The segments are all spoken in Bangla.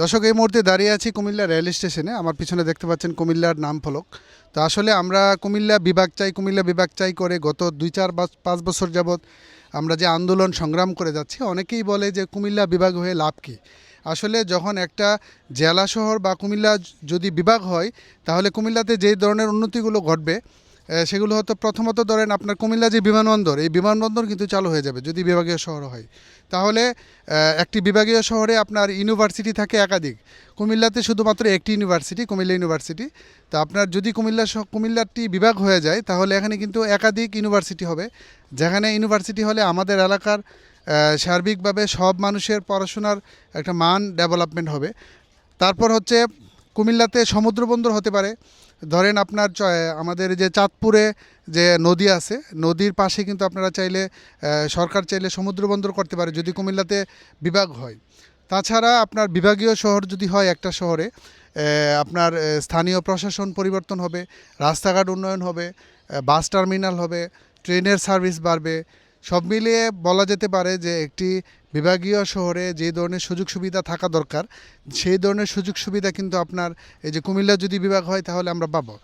দর্শক, এই মুহূর্তে দাঁড়িয়ে আছি কুমিল্লা রেল স্টেশনে। আমার পিছনে দেখতে পাচ্ছেন কুমিল্লার নাম ফলক। তো আসলে আমরা কুমিল্লা বিভাগ চাই, কুমিল্লা বিভাগ চাই করে গত দুই চার পাঁচ বছর যাবৎ আমরা যে আন্দোলন সংগ্রাম করে যাচ্ছি, অনেকেই বলে যে কুমিল্লা বিভাগ হয়ে লাভ কী? আসলে যখন একটা জেলা শহর বা কুমিল্লা যদি বিভাগ হয়, তাহলে কুমিল্লাতে যে ধরনের উন্নতিগুলো ঘটবে সেগুলো হয়তো প্রথমত ধরেন আপনার কুমিল্লা যে বিমানবন্দর, এই বিমানবন্দর কিন্তু চালু হয়ে যাবে যদি বিভাগীয় শহর হয়। তাহলে একটি বিভাগীয় শহরে আপনার ইউনিভার্সিটি থাকে একাধিক। কুমিল্লাতে শুধুমাত্র একটি ইউনিভার্সিটি, কুমিল্লা ইউনিভার্সিটি। তা আপনার যদি কুমিল্লা কুমিল্লাটি বিভাগ হয়ে যায়, তাহলে এখানে কিন্তু একাধিক ইউনিভার্সিটি হবে। যেখানে ইউনিভার্সিটি হলে আমাদের এলাকার সার্বিকভাবে সব মানুষের পড়াশোনার একটা মান ডেভেলপমেন্ট হবে। তারপর হচ্ছে কুমিল্লাতে সমুদ্র বন্দর হতে পারে। ধরেন আপনার আমাদের যে চাঁদপুরে যে নদী আছে, নদীর পাশে কিন্তু আপনারা চাইলে সরকার চাইলে সমুদ্র বন্দর করতে পারে যদি কুমিল্লাতে বিভাগ হয়। তাছাড়া আপনার বিভাগীয় শহর যদি হয় একটা শহরে আপনার স্থানীয় প্রশাসন পরিবর্তন হবে, রাস্তাঘাট উন্নয়ন হবে বাস টার্মিনাল হবে, ট্রেনের সার্ভিস বাড়বে সব মিলিয়ে বলা যেতে পারে যে একটি বিভাগীয় শহরে যে ধরনের সুযোগ সুবিধা থাকা দরকার, সেই ধরনের সুযোগ সুবিধা কিন্তু আপনার এই যে কুমিল্লা যদি বিভাগ হয় তাহলে আমরা পাবো।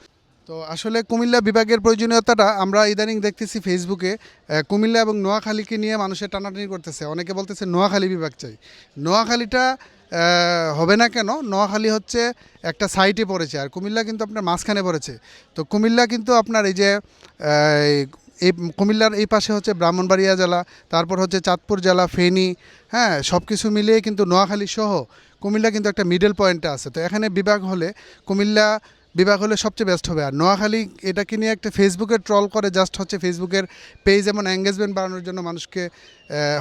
তো আসলে কুমিল্লা বিভাগের প্রয়োজনীয়তাটা আমরা ইদানিং দেখতেছি ফেসবুকে কুমিল্লা এবং নোয়াখালীকে নিয়ে মানুষের টানাটানি করতেছে। অনেকে বলতেছে নোয়াখালী বিভাগ চাই। নোয়াখালীটা হবে না কেন? নোয়াখালী হচ্ছে একটা সাইটে পড়েছে আর কুমিল্লা কিন্তু আপনার মাঝখানে পড়েছে। তো কুমিল্লা কিন্তু আপনার এই যে এই কুমিল্লার এই পাশে হচ্ছে ব্রাহ্মণবাড়িয়া জেলা, তারপর হচ্ছে চাঁদপুর জেলা, ফেনী হ্যাঁ সব কিছু মিলিয়ে কিন্তু নোয়াখালী সহ কুমিল্লা কিন্তু একটা মিডল পয়েন্টে আছে। তো এখানে বিভাগ হলে, কুমিল্লা বিভাগ হলে সবচেয়ে বেস্ট হবে। আর নোয়াখালী এটাকে নিয়ে একটা ফেসবুকে ট্রল করে জাস্ট হচ্ছে ফেসবুকের পেজ এবং এঙ্গেজমেন্ট বাড়ানোর জন্য মানুষকে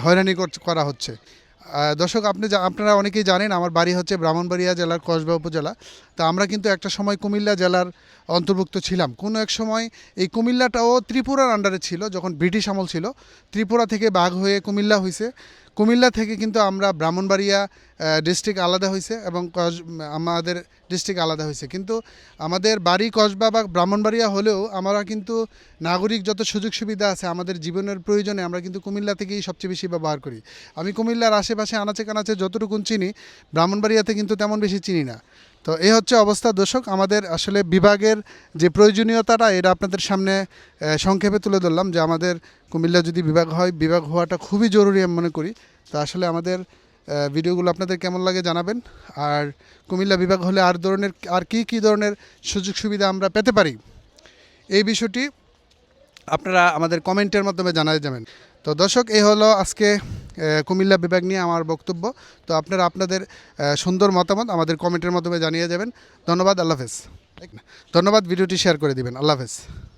হয়রানি কর- হচ্ছে। দর্শক, আপনি আপনারা অনেকেই জানেন, আমার বাড়ি হচ্ছে ব্রাহ্মণবাড়িয়া জেলার কসবা উপজেলা। তা আমরা কিন্তু একটা সময় কুমিল্লা জেলার অন্তর্ভুক্ত ছিলাম। কোনো এক সময় এই কুমিল্লাটাও ত্রিপুরার আন্ডারে ছিল, যখন ব্রিটিশ আমল ছিল। ত্রিপুরা থেকে বাঘ হয়ে কুমিল্লা হয়েছে কুমিল্লা থেকে কিন্তু আমরা ব্রাহ্মণবাড়িয়া ডিস্ট্রিক্ট আলাদা হয়েছে এবং কস- আমাদের ডিস্ট্রিক্ট আলাদা হয়েছে কিন্তু আমাদের বাড়ি কসবা বা ব্রাহ্মণবাড়িয়া হলেও আমরা কিন্তু নাগরিক যত সুযোগ সুবিধা আছে আমাদের জীবনের প্রয়োজনে আমরা কিন্তু কুমিল্লা থেকেই সবচেয়ে বেশি ব্যবহার করি। আমি কুমিল্লার আশেপাশে, আনাচে কানাচে যতটুকুন চিনি, ব্রাহ্মণবাড়িয়াতে কিন্তু তেমন বেশি চিনি না। তো এই হচ্ছে অবস্থা। দর্শক, আমাদের আসলে বিভাগের যে প্রয়োজনীয়তাটা, এটা আপনাদের সামনে সংক্ষেপে তুলে ধরলাম যে আমাদের কুমিল্লা যদি বিভাগ হয়, বিভাগ হওয়াটা খুবই জরুরি আমি মনে করি। তো আসলে আমাদের ভিডিওগুলো আপনাদের কেমন লাগে জানাবেন। আর কুমিল্লা বিভাগ হলে আর ধরনের, আর কী কী ধরনের সুযোগ সুবিধা আমরা পেতে পারি? এই বিষয়টি আপনারা আমাদের কমেন্টের মাধ্যমে জানাই যাবেন। তো দর্শক, এই হলো আজকে কুমিল্লা বিভাগ নিয়ে আমার বক্তব্য। তো আপনারা আপনাদের সুন্দর মতামত আমাদের কমেন্টের মাধ্যমে জানিয়ে যাবেন। ধন্যবাদ, আল্লাহ হাফেজ। ধন্যবাদ, ভিডিওটি শেয়ার করে দিবেন। আল্লাহ হাফেজ।